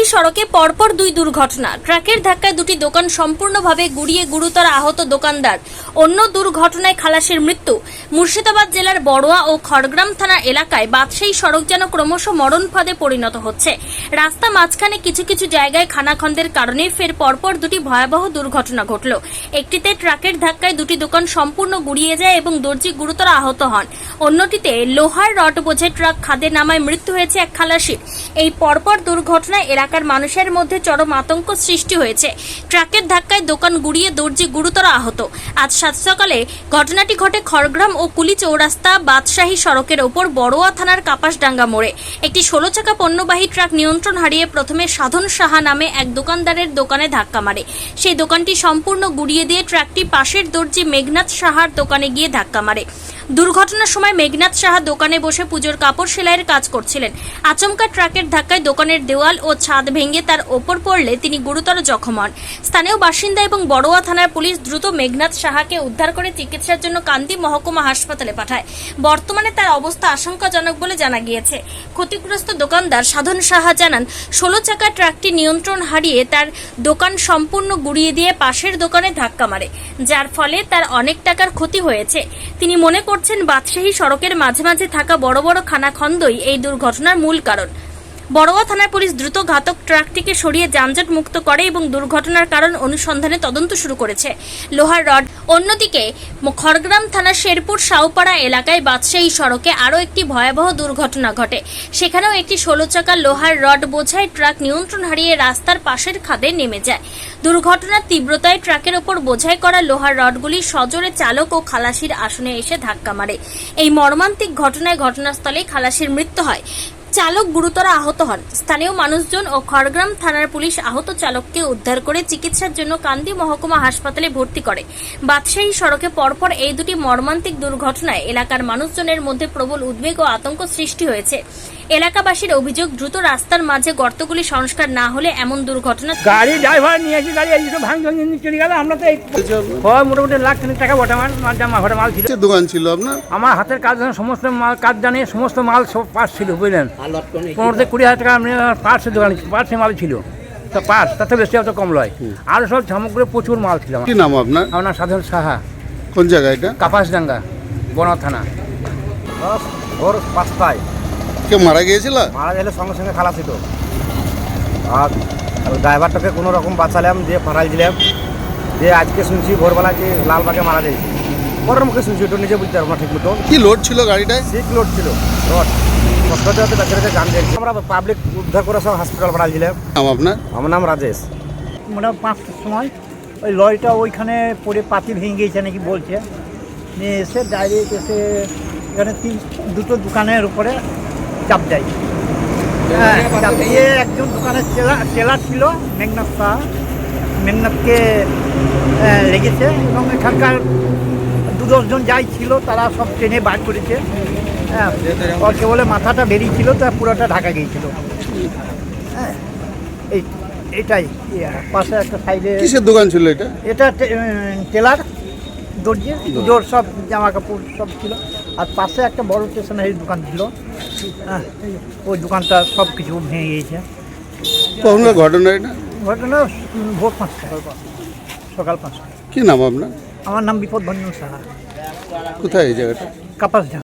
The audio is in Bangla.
বাদশাহী সড়কে পরপর দুই দুর্ঘটনা। ট্রাকের ধাক্কায় দুটি দোকান সম্পূর্ণভাবে গুড়িয়ে গুরুতর আহত দোকানদার। অন্য দুর্ঘটনায় খালাসের মৃত্যু। মুর্শিদাবাদ জেলার বড়োয়া ও খড়গ্রাম থানা এলাকায় বাদশাহী সড়ক যেন ক্রমশ মরণ ফাঁদে পরিণত হচ্ছে। রাস্তা মাঝখানে কিছু কিছু জায়গায় খানাখন্দের কারণে ফের পরপর দুটি ভয়াবহ দুর্ঘটনা ঘটল। একটিতে ট্রাকের ধাক্কায় দুটি দোকান সম্পূর্ণ গুড়িয়ে যায় এবং দর্জি গুরুতর আহত হন। অন্যটিতে লোহার রড বোঝে ট্রাক খাদে নামায় মৃত্যু হয়েছে এক খালাসির। এই পরপর দুর্ঘটনায় এলাকার মানুষের মধ্যে চরম আতঙ্ক সৃষ্টি হয়েছে। ট্রাকের ধাক্কায় দোকান গুড়িয়ে দর্জি গুরুতর আহত। আজ সাত সকালে ঘটনাটি ঘটে খড়গ্রাম ও কুলি চৌরাস্তা বাদশাহী সড়কের ওপর বড়োয়া থানার কাপাসডাঙ্গা মোড়ে। একটি ষোলো চাকা পণ্যবাহী ট্রাক নিয়ন্ত্রণ হারিয়ে প্রথমে সাধন সাহা নামে এক দোকানদারের দোকানে ধাক্কা মারে। সেই দোকানটি সম্পূর্ণ গুড়িয়ে দিয়ে ট্রাকটি পাশের দর্জি মেঘনাথ সাহার দোকানে গিয়ে ধাক্কা মারে। দুর্ঘটনার সময় মেঘনাথ সাহা দোকানে বসে পুজোর কাপড় সেলাইয়ের কাজ করছিলেন। আচমকা ট্রাকের ধাক্কায় দোকানের দেওয়াল ও ছাদ ভেঙে তার ওপর পড়লে তিনি গুরুতর জখম হন। স্থানীয় বাসিন্দা এবং বড়োয়া থানার পুলিশ দ্রুত মেঘনাথ সাহাকে উদ্ধার করে চিকিৎসার জন্য কান্দি মহকুমা হাসপাতালে পাঠায়। বর্তমানে তার অবস্থা আশঙ্কাজনক বলে জানা গিয়েছে। ক্ষতিগ্রস্ত দোকানদার সাধন সাহা জানান, ষোলো চাকা ট্রাকটি নিয়ন্ত্রণ হারিয়ে তার দোকান সম্পূর্ণ গুড়িয়ে দিয়ে পাশের দোকানে ধাক্কা মারে, যার ফলে তার অনেক টাকার ক্ষতি হয়েছে। তিনি মনে করছেন বাদশাহী সড়কের মাঝে মাঝে থাকা বড় বড় খানাখন্দই এই দুর্ঘটনার মূল কারণ। বড়োয়া থানার পুলিশ দ্রুত ঘাতক ট্রাকটিকে সরিয়ে যানজট মুক্ত করে এবং দুর্ঘটনার কারণ অনুসন্ধানে তদন্ত শুরু করেছে। লোহার রড। অন্যদিকে, খড়গ্রাম থানার শেরপুর সাউপাড়া এলাকায় বাদশাহী সড়কে আরও একটি ভয়াবহ দুর্ঘটনা ঘটে। সেখানেও একটি ষোলো চাকা লোহার রড বোঝাই ট্রাক নিয়ন্ত্রণ হারিয়ে রাস্তার পাশের খাদে নেমে যায়। দুর্ঘটনার তীব্রতায় ট্রাকের ওপর বোঝাই করা লোহার রডগুলি সজোরে চালক ও খালাসির আসনে এসে ধাক্কা মারে। এই মর্মান্তিক ঘটনায় ঘটনাস্থলেই খালাসির মৃত্যু হয়। চালক গুরুতর আহত হন। স্থানীয় মানুষজন ও খড়গ্রাম থানার পুলিশ আহত চালককে উদ্ধার করে চিকিৎসার জন্য কান্দি মহকুমা হাসপাতালে ভর্তি করে। বাদশাহী সড়কে পরপর এই দুটি মর্মান্তিক দুর্ঘটনায় এলাকার মানুষজনের মধ্যে প্রবল উদ্বেগ ও আতঙ্ক সৃষ্টি হয়েছে। এলাকাবাসীর অভিযোগ দ্রুত রাস্তার মাঝে গর্তগুলি সংস্কার না হলে এমন দুর্ঘটনা গাড়ি ড্রাইভার নিয়ে এসে গাড়ি এই ভাঙ ভাঙ নিয়ে চলে গেল। আমরা তো এই হয় মোটামুটি লাখ খানিক টাকা বটে আমার মাল জামা ঘরে মাল ছিল। দোকান ছিল আপনার? আমার হাতের কাজ জানে সমস্ত মাল কাজ জানে সমস্ত মাল সব পার্স ছিল বুঝলেন? পনেরো থেকে কুড়ি হাজার টাকা আমি পার্সের দোকান পার্সের মাল ছিল। তা পার্স তাতে বেশি অত কম লয়। আর সব সামগ্রী প্রচুর মাল ছিল কি নাম আপনার? আমার নাম সাধন সাহা। কোন জায়গা এটা? কাপাসডাঙ্গা বনা থানা। ভোর পাঁচটায়। কে মারা গিয়েছিল? মারা গেলে সঙ্গে সঙ্গে খালাসি তো আর ড্রাইভারটাকে কোনো রকম বাঁচালাম দিয়ে ফাটাই দিলাম। দিয়ে আজকে শুনছি ভোরবেলা যে লালবাগে মারা যায় পরের মুখে শুনছি ওটা নিজে বুঝতে পারব না ঠিক মতো কি লোড ছিল গাড়িটায়? সিক লোড ছিল রড। হতে দিয়েছি আমরা পাবলিক উদ্ধার করে সব হসপিটাল দিলাম। নাম আপনার? আমার নাম রাজেশ। মোটামুটি পাঁচটার সময় ওই লরিটা ওইখানে পড়ে পাতি ভেঙে গিয়েছে নাকি বলছে। নিয়ে এসে ডাইরেক্ট এসে এখানে তিন দুটো দোকানের উপরে চাপ দেয়। হ্যাঁ চাপ দিয়ে একজন দোকানের চেলা চেলা ছিল মেঘনাথ শাহ মেঘনাথকে লেগেছে এবং এখানকার দশজন যাই ছিল তারা সব ট্রেনে বার করেছে। হ্যাঁ ওর কেবলে মাথাটা বেরিয়েছিল তা পুরোটা ঢাকা গিয়েছিল। হ্যাঁ এই এটাই পাশে একটা সাইডে কিসের দোকান ছিল এটা? এটা টেলার দর্জি। পুজোর সব জামা কাপড় সব ছিল। আর পাশে একটা বড় স্টেশনারি দোকান ছিল। হ্যাঁ ওই দোকানটা সব কিছু ভেঙে গিয়েছে। ঘটনা এটা? ঘটনা ভোর পাঁচটা সকাল পাঁচটা কি নাম আপনার? আমার নাম বিপদ ভঞ্জন সাহা। কোথায় এই জায়গাটা? কাপাসডাঙ্গা